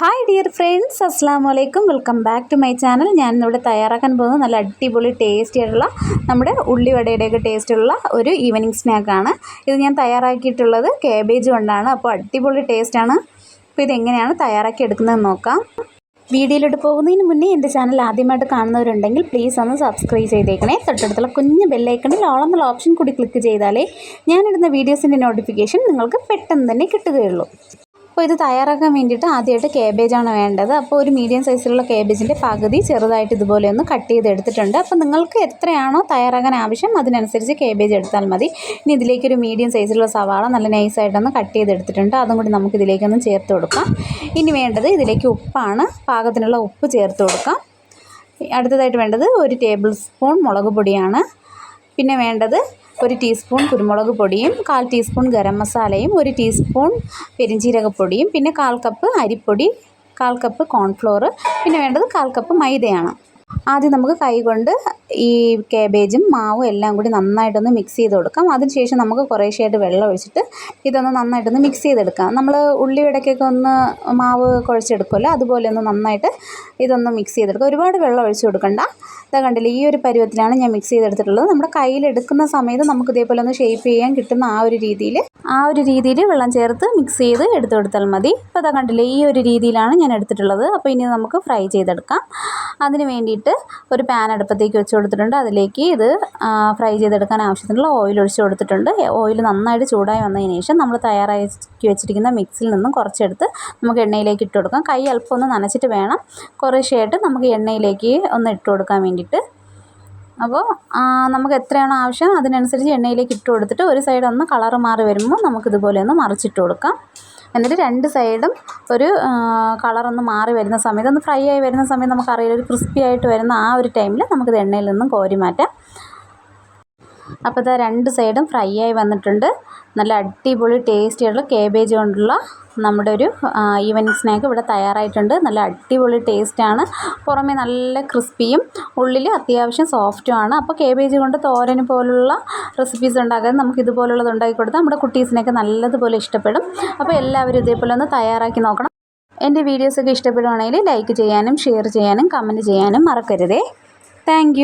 Hi dear friends അസ്സാം വലൈക്കും welcome back to my channel ഞാൻ ഇന്നിവിടെ തയ്യാറാക്കാൻ പോകുന്നത് നല്ല അടിപൊളി ടേസ്റ്റി ആയിട്ടുള്ള നമ്മുടെ ഉള്ളിവടയുടെയൊക്കെ ടേസ്റ്റുള്ള ഒരു ഈവനിങ് സ്നാക്കാണ് ഇത് ഞാൻ തയ്യാറാക്കിയിട്ടുള്ളത് കേബേജ് കൊണ്ടാണ്. അപ്പോൾ അടിപൊളി ടേസ്റ്റാണ് അപ്പോൾ ഇതെങ്ങനെയാണ് തയ്യാറാക്കി എടുക്കുന്നതെന്ന് നോക്കാം. വീഡിയോയിലോട്ട് പോകുന്നതിന് മുന്നേ എന്റെ ചാനൽ ആദ്യമായിട്ട് കാണുന്നവരുണ്ടെങ്കിൽ പ്ലീസ് ഒന്ന് സബ്സ്ക്രൈബ് ചെയ്തേക്കണേ. തൊട്ടടുത്തുള്ള കുഞ്ഞ് ബെല്ലൈക്കണിൽ ഓളെന്നുള്ള ഓപ്ഷൻ കൂടി ക്ലിക്ക് ചെയ്താലേ ഞാനിടുന്ന വീഡിയോസിന്റെ നോട്ടിഫിക്കേഷൻ നിങ്ങൾക്ക് പെട്ടെന്ന് തന്നെ കിട്ടുകയുള്ളൂ. അപ്പോൾ ഇത് തയ്യാറാക്കാൻ വേണ്ടിയിട്ട് ആദ്യമായിട്ട് കേബേജാണ് വേണ്ടത്. അപ്പോൾ ഒരു മീഡിയം സൈസിലുള്ള കേബേജിന്റെ പകുതി ചെറുതായിട്ട് ഇതുപോലെ ഒന്ന് കട്ട് ചെയ്ത് എടുത്തിട്ടുണ്ട്. അപ്പോൾ നിങ്ങൾക്ക് എത്രയാണോ തയ്യാറാക്കാൻ ആവശ്യം അതിനനുസരിച്ച് കേബേജ് എടുത്താൽ മതി. ഇനി ഇതിലേക്കൊരു മീഡിയം സൈസിലുള്ള സവാള നല്ല നൈസായിട്ടൊന്ന് കട്ട് ചെയ്ത് എടുത്തിട്ടുണ്ട്. അതും കൂടി നമുക്ക് ഇതിലേക്കൊന്ന് ചേർത്ത് കൊടുക്കാം. ഇനി വേണ്ടത് ഇതിലേക്ക് ഉപ്പാണ്. പാകത്തിനുള്ള ഉപ്പ് ചേർത്ത് കൊടുക്കാം. അടുത്തതായിട്ട് വേണ്ടത് ഒരു ടേബിൾ സ്പൂൺ മുളക് പൊടിയാണ്. പിന്നെ വേണ്ടത് ഒരു ടീസ്പൂൺ കുരുമുളക് പൊടിയും കാൽ ടീസ്പൂൺ ഗരം മസാലയും ഒരു ടീസ്പൂൺ പെരിഞ്ജീരകപ്പൊടിയും പിന്നെ കാൽ കപ്പ് അരിപ്പൊടി കാൽ കപ്പ് കോൺഫ്ലോർ പിന്നെ വേണ്ടത് കാൽ കപ്പ് മൈദയാണ്. ആദ്യം നമുക്ക് കൈകൊണ്ട് ഈ കേബേജും മാവും എല്ലാം കൂടി നന്നായിട്ടൊന്ന് മിക്സ് ചെയ്ത് കൊടുക്കാം. അതിനുശേഷം നമുക്ക് കുറേശ്ശെയായിട്ട് വെള്ളം ഒഴിച്ചിട്ട് ഇതൊന്ന് നന്നായിട്ടൊന്ന് മിക്സ് ചെയ്തെടുക്കാം. നമ്മൾ ഉള്ളിവടക്കൊക്കെ ഒന്ന് മാവ് കുഴച്ചെടുക്കുമല്ലോ അതുപോലെ ഒന്ന് നന്നായിട്ട് ഇതൊന്ന് മിക്സ് ചെയ്തെടുക്കുക ഒരുപാട് വെള്ളം ഒഴിച്ച് കൊടുക്കണ്ട. ഇതാ കണ്ടില്ല ഈ ഒരു പരുവത്തിലാണ് ഞാൻ മിക്സ് ചെയ്തെടുത്തിട്ടുള്ളത്. നമ്മുടെ കയ്യിലെടുക്കുന്ന സമയത്ത് നമുക്ക് ഇതേപോലെ ഒന്ന് ഷേപ്പ് ചെയ്യാൻ കിട്ടുന്ന ആ ഒരു രീതിയിൽ ആ ഒരു രീതിയിൽ വെള്ളം ചേർത്ത് മിക്സ് ചെയ്ത് എടുത്തു കൊടുത്താൽ മതി. അപ്പോൾ അതാ കണ്ടില്ലേ ഈ ഒരു രീതിയിലാണ് ഞാൻ എടുത്തിട്ടുള്ളത്. അപ്പോൾ ഇനി നമുക്ക് ഫ്രൈ ചെയ്തെടുക്കാം. അതിന് വേണ്ടിയിട്ട് ഒരു പാൻ അടുപ്പത്തേക്ക് വെച്ച് കൊടുത്തിട്ടുണ്ട്. അതിലേക്ക് ഇത് ഫ്രൈ ചെയ്തെടുക്കാൻ ആവശ്യത്തിനുള്ള ഓയിൽ ഒഴിച്ച് കൊടുത്തിട്ടുണ്ട്. ഓയിൽ നന്നായിട്ട് ചൂടായി വന്നതിന് ശേഷം നമ്മൾ തയ്യാറാക്കി വെച്ചിരിക്കുന്ന മിക്സിൽ നിന്നും കുറച്ചെടുത്ത് നമുക്ക് എണ്ണയിലേക്ക് ഇട്ട് കൊടുക്കാം. കൈ അല്പം ഒന്ന് നനച്ചിട്ട് വേണം കുറേശ്ശെയായിട്ട് നമുക്ക് എണ്ണയിലേക്ക് ഒന്ന് ഇട്ട് കൊടുക്കാൻ വേണ്ടിയിട്ട്. അപ്പോൾ നമുക്ക് എത്രയാണോ ആവശ്യം അതിനനുസരിച്ച് എണ്ണയിലേക്ക് ഇട്ട് കൊടുത്തിട്ട് ഒരു സൈഡ് ഒന്ന് കളറ് മാറി വരുമ്പോൾ നമുക്കിതുപോലെ ഒന്ന് മറിച്ചിട്ട് കൊടുക്കാം. എന്നിട്ട് രണ്ട് സൈഡും ഒരു കളറൊന്ന് മാറി വരുന്ന സമയത്ത് ഒന്ന് ഫ്രൈ ആയി വരുന്ന സമയത്ത് നമുക്കറിയില്ല ഒരു ക്രിസ്പി ആയിട്ട് വരുന്ന ആ ഒരു ടൈമിൽ നമുക്കിത് എണ്ണയിൽ നിന്നും കോരി മാറ്റാം. അപ്പോൾ ഇതാ രണ്ട് സൈഡും ഫ്രൈ ആയി വന്നിട്ടുണ്ട്. നല്ല അടിപൊളി ടേസ്റ്റി ആയിട്ടുള്ള കേബേജ് കൊണ്ടുള്ള നമ്മുടെ ഒരു ഈവനിങ് സ്നാക്ക് ഇവിടെ തയ്യാറായിട്ടുണ്ട്. നല്ല അടിപൊളി ടേസ്റ്റാണ് പുറമേ നല്ല ക്രിസ്പിയും ഉള്ളിൽ അത്യാവശ്യം സോഫ്റ്റുമാണ് അപ്പോൾ കേബേജ് കൊണ്ട് തോരന് പോലുള്ള റെസിപ്പീസ് ഉണ്ടാക്കാൻ നമുക്ക് ഇതുപോലുള്ളത് ഉണ്ടാക്കി കൊടുത്താൽ നമ്മുടെ കുട്ടീസിനൊക്കെ നല്ലതുപോലെ ഇഷ്ടപ്പെടും. അപ്പോൾ എല്ലാവരും ഇതേപോലെ ഒന്ന് തയ്യാറാക്കി നോക്കണം. എന്റെ വീഡിയോസൊക്കെ ഇഷ്ടപ്പെടുകയാണെങ്കിൽ ലൈക്ക് ചെയ്യാനും ഷെയർ ചെയ്യാനും കമന്റ് ചെയ്യാനും മറക്കരുതേ. താങ്ക്